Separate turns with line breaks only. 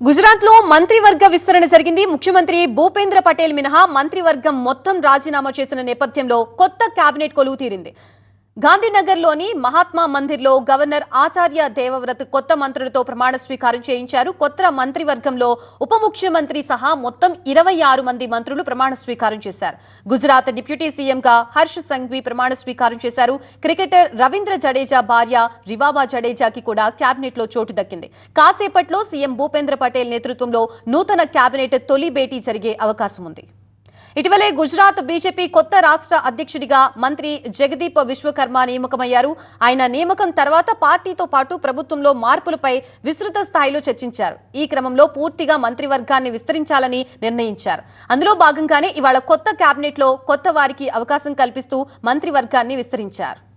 గుజరాత్లో మంత్రివర్గ విస్తరణ జరిగింది. ముఖ్యమంత్రి భూపేంద్ర పటేల్ మినహా మంత్రివర్గం మొత్తం రాజీనామా చేసిన నేపథ్యంలో కొత్త కేబినెట్ కొలువు తీరింది గాంధీనగర్లోని మహాత్మా మందిర్లో గవర్నర్ ఆచార్య దేవవ్రత్ కొత్త మంత్రులతో ప్రమాణ స్వీకారం చేయించారు. కొత్త మంత్రివర్గంలో ఉప ముఖ్యమంత్రి సహా మొత్తం ఇరవై ఆరు మంది మంత్రులు ప్రమాణ స్వీకారం చేశారు. గుజరాత్ డిప్యూటీ సీఎంగా హర్ష్ సంఘ్వి ప్రమాణ స్వీకారం చేశారు. క్రికెటర్ రవీంద్ర జడేజా భార్య రివాబా జడేజాకి కూడా క్యాబినెట్లో చోటు దక్కింది. కాసేపట్లో సీఎం భూపేంద్ర పటేల్ నేతృత్వంలో నూతన కేబినెట్ తొలి భేటీ జరిగే అవకాశం ఉంది. ఇటీవలే గుజరాత్ బీజేపీ కొత్త రాష్ట్ర అధ్యక్షుడిగా మంత్రి జగదీప్ విశ్వకర్మ నియామకమయ్యారు. ఆయన నియామకం తర్వాత పార్టీతో పాటు ప్రభుత్వంలో మార్పులపై విస్తృత స్థాయిలో చర్చించారు. ఈ క్రమంలో పూర్తిగా మంత్రివర్గాన్ని విస్తరించాలని నిర్ణయించారు. అందులో భాగంగానే ఇవాళ కొత్త కేబినెట్లో కొత్త వారికి అవకాశం కల్పిస్తూ మంత్రివర్గాన్ని విస్తరించారు.